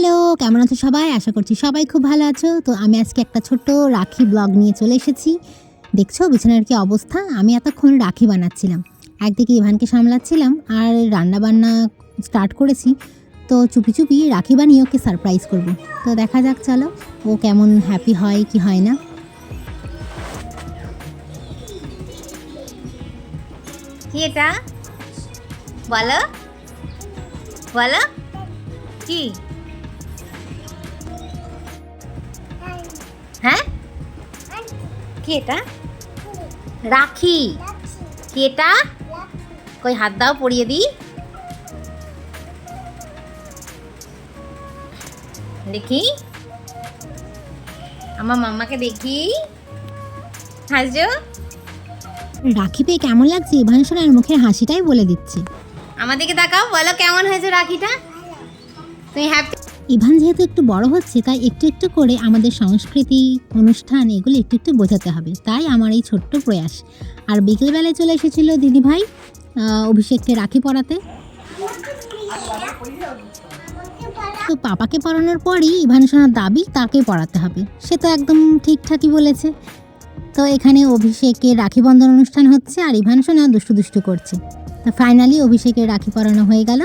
Hello, কেমন আছো সবাই? আশা করছি সবাই খুব ভালো আছো। তো আমি আজকে একটা ছোট্ট রাখি ব্লগ নিয়ে চলে এসেছি। দেখছ বিছানার কি অবস্থা? আমি এতক্ষণ রাখি বানাচ্ছিলাম। একদিকে ইভানকে সামলাচ্ছিলাম আর রান্না বান্না স্টার্ট করেছি। তো চুপি চুপি রাখি বানিয়ে ওকে সারপ্রাইজ করব। তো দেখা যাক, চলো। ও কেমন হ্যাপি হয় কি হয় না। কি এটা? বলো। বলো। কি? হ্যাঁ? কি এটা? রাখি। কি এটা? কই হাত দাও পরিয়ে দিই। দেখি। আমার মাম্মাকে দেখি। হাসছো? রাখি পেয়ে কেমন লাগছে? ইভান সোনার মুখের হাসিটাই বলে দিচ্ছে। আমাদেরকে তাকাও বলো কেমন হয়েছে রাখিটা? ইভান যেহেতু একটু বড় হচ্ছে, তাই একটু একটু করে আমাদের সংস্কৃতি, অনুষ্ঠান এগুলো একটু একটু বোঝাতে হবে। তাই আমার এই ছোট্ট প্রয়াস। আর বিকেলবেলায় চলে এসেছিল দিদিভাই অভিষেককে রাখি পরাতে। তো পাপাকে পড়ানোর পরই ইভান সোনার দাবি তাকে পড়াতে হবে। সে তো একদম ঠিকঠাকই বলেছে। তো এখানে অভিষেকের রাখি বন্ধন অনুষ্ঠান হচ্ছে আর ইভান সোনা দুষ্টু দুষ্টু করছে। তো ফাইনালি অভিষেকের রাখি পরানো হয়ে গেল।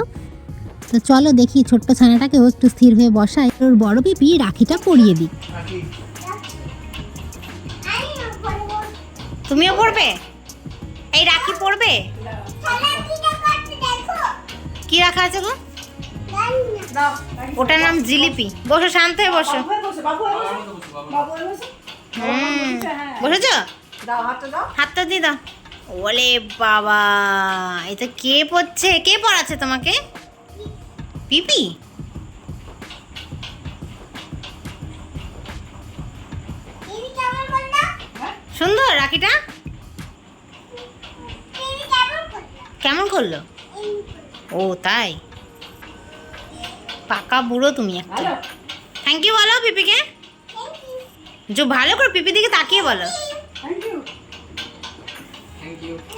তো চলো দেখি ছোট্ট ছানাটাকেও একটু স্থির হয়ে বসায়। ওর বড় পিপি রাখিটা পরিয়ে দিক। তুমিও পড়বে? এই রাখি পড়বে? কি রাখা আছে গো? ওটার নাম জিলিপি। বসো, শান্ত হয়ে বসো। হুম। বসেছ? হাতটা দিয়ে দাও। ওলে বাবা, এটা কে পড়ছে? কে পড়াচ্ছে তোমাকে? পিপি সুন্দর রাখিটা কেমন করল? ও তাই? পাকা বুড়ো তুমি একটা। থ্যাংক ইউ বলো পিপিকে যে ভালো করে পিপি দিকে তাকিয়ে বলো।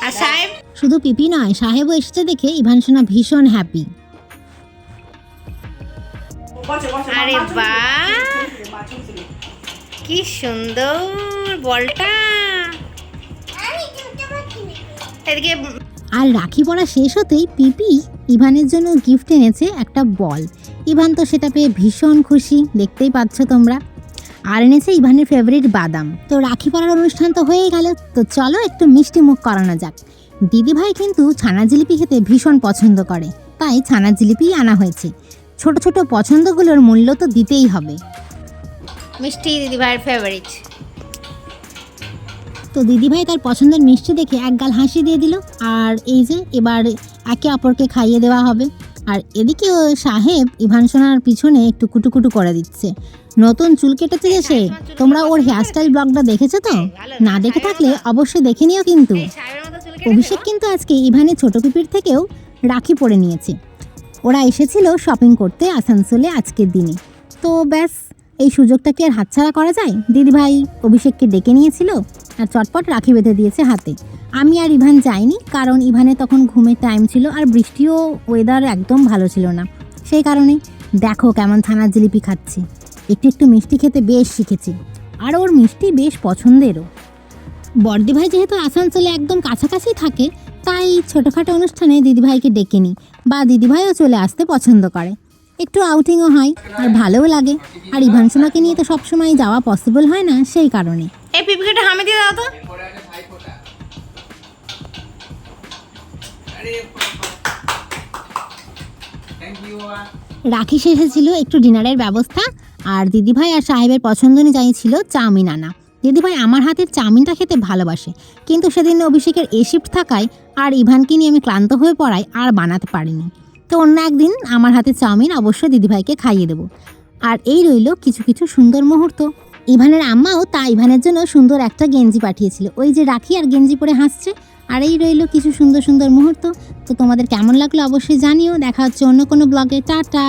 আর সাহেব? শুধু পিপি নয় সাহেবও এসেছে দেখে ইভান সোনা ভীষণ হ্যাপি আরে বাহ। কি সুন্দর বলটা। এদিকে আর রাখি পড়া শেষ হতেই পিপি ইভানের জন্য গিফট এনেছে একটা বল। ইভান তো সেটা পেয়ে ভীষণ খুশি দেখতেই পাচ্ছ তোমরা। আর এনেছে ইভানের ফেভারিট বাদাম। তো রাখি পড়ার অনুষ্ঠান তো হয়েই গেল তো চলো একটু মিষ্টি মুখ করানো যাক। দিদিভাই কিন্তু ছানা জিলিপি খেতে ভীষণ পছন্দ করে তাই ছানা জিলিপি আনা হয়েছে। ছোট ছোট পছন্দগুলোর মূল্য তো দিতেই হবে। মিষ্টি দিদি ভাইয়ের ফেভারিট তো দিদিভাই তার পছন্দের মিষ্টি দেখে এক গাল হাসি দিয়ে দিল আর এই যে এবার একে অপরকে খাইয়ে দেওয়া হবে। আর এদিকে সাহেব ইভান সোনার পিছনে একটু কুটুকুটু করে দিচ্ছে। নতুন চুল কেটেছে এসে তোমরা ওর হেয়ারস্টাইল ব্লগটা দেখেছ তো? না দেখে থাকলে অবশ্যই দেখে নিও কিন্তু। অভিষেক কিন্তু আজকে ইভানের ছোট পিপির থেকেও রাখি পরে নিয়েছে। ওরা এসেছিল শপিং করতে আসানসোলে আজকের দিনে। তো ব্যাস, এই সুযোগটা কি আর হাতছাড়া করা যায়? দিদিভাই অভিষেককে ডেকে নিয়েছিল আর চটপট রাখি বেঁধে দিয়েছে হাতে। আমি আর ইভান যাইনি, কারণ ইভানে তখন ঘুমের টাইম ছিল আর বৃষ্টিও ওয়েদার একদম ভালো ছিল না। সেই কারণেই দেখো কেমন থানার জিলিপি খাচ্ছে। একটু একটু মিষ্টি খেতে বেশ শিখেছে, আর ওর মিষ্টি বেশ পছন্দেরও। বর্দিভাই যেহেতু আসানসোলে একদম কাছাকাছি থাকে তাই ছোটোখাটো অনুষ্ঠানে দিদিভাইকে ডেকে নিই বা দিদিভাইও চলে আসতে পছন্দ করে। একটু আউটিংও হয় আর ভালোও লাগে। আর ইভান সোনাকে নিয়ে তো সবসময় যাওয়া পসিবল হয় না সেই কারণে। এই পিপিকে হামে দিয়ে দাও তো। রাখি শেষে ছিল একটু ডিনারের ব্যবস্থা আর দিদিভাই আর সাহেবের পছন্দ অনুযায়ী ছিল চাউমিন আনা। দিদিভাই আমার হাতের চাউমিনটা খেতে ভালোবাসে, কিন্তু সেদিন অভিষেকের এ শিফট থাকায় আর ইভানকে নিয়ে আমি ক্লান্ত হয়ে পড়ায় আর বানাতে পারিনি। তো অন্য একদিন আমার হাতের চাউমিন অবশ্যই দিদিভাইকে খাইয়ে দেবো। আর এই রইল কিছু কিছু সুন্দর মুহূর্ত। ইভানের আম্মাও তা ইভানের জন্য সুন্দর একটা গেঞ্জি পাঠিয়েছিল। ওই যে রাখি আর গেঞ্জি পরে হাসছে। আর এই রইল কিছু সুন্দর সুন্দর মুহূর্ত। তো তোমাদের কেমন লাগল অবশ্যই জানিও। দেখা হচ্ছে অন্য কোনো ব্লগে টাটা!